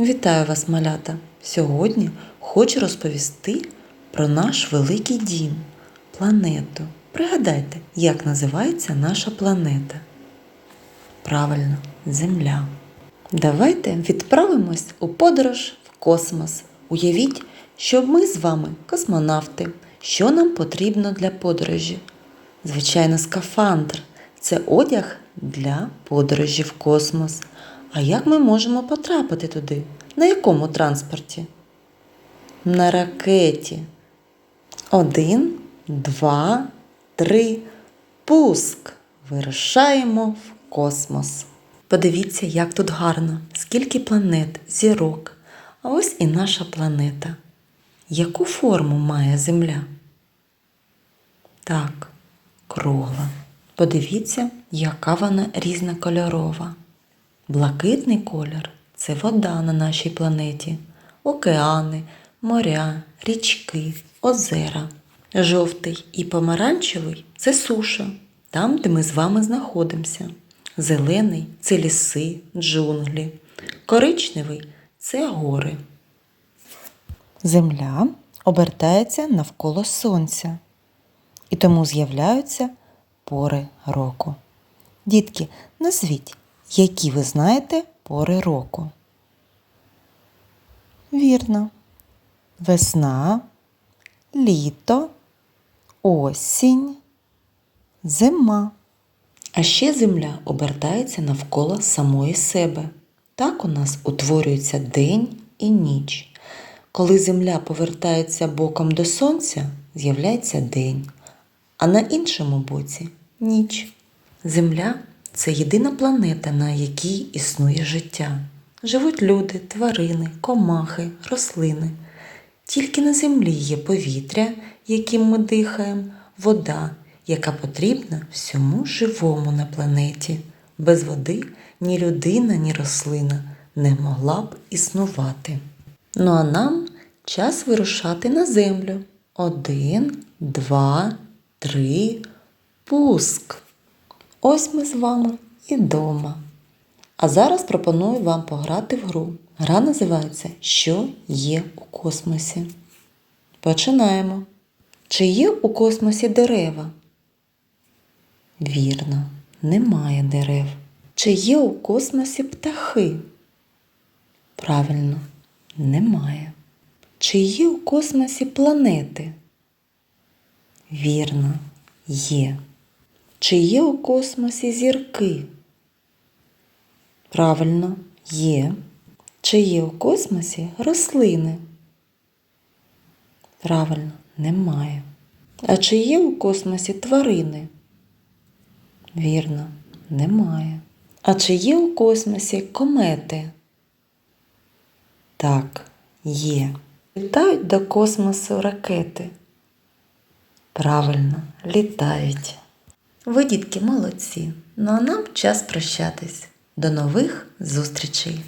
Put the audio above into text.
Вітаю вас, малята! Сьогодні хочу розповісти про наш великий дім, планету. Пригадайте, як називається наша планета. Правильно, Земля. Давайте відправимось у подорож в космос. Уявіть, що ми з вами космонавти. Що нам потрібно для подорожі? Звичайно, скафандр це одяг для подорожі в космос. А як ми можемо потрапити туди? На якому транспорті? На ракеті. Один, два, три. Пуск! Вирушаємо в космос. Подивіться, як тут гарно, скільки планет, зірок. А ось і наша планета. Яку форму має Земля? Так, кругла. Подивіться, яка вона різнокольорова. Блакитний колір це вода на нашій планеті, океани, моря, річки, озера. Жовтий і помаранчевий це суша, там, де ми з вами знаходимося. Зелений це ліси, джунглі. Коричневий це гори. Земля обертається навколо сонця, і тому з'являються пори року. Дітки, назвіть, які ви знаєте пори року. Вірно. Весна, літо, осінь, зима. А ще земля обертається навколо самої себе. Так у нас утворюється день і ніч. Коли земля повертається боком до сонця, з'являється день, а на іншому боці ніч. Земля це єдина планета, на якій існує життя. Живуть люди, тварини, комахи, рослини. Тільки на землі є повітря, яким ми дихаємо, вода, яка потрібна всьому живому на планеті. Без води ні людина, ні рослина не могла б існувати. Ну а нам час вирушати на землю. Один, два, три, пуск. Ось ми з вами і дома. А зараз пропоную вам пограти в гру. Гра називається Що є у космосі. Починаємо. Чи є у космосі дерева? Вірно, немає дерев. Чи є у космосі птахи? Правильно, немає. Чи є у космосі планети? Вірно, є. Чи є у космосі зірки? Правильно, є. Чи є у космосі рослини? Правильно, немає. А чи є у космосі тварини? Вірно, немає. А чи є у космосі комети? Так, є. Літають до космосу ракети. Правильно, літають. Ви, дітки, молодці. Ну а нам час прощатись. До нових зустрічей!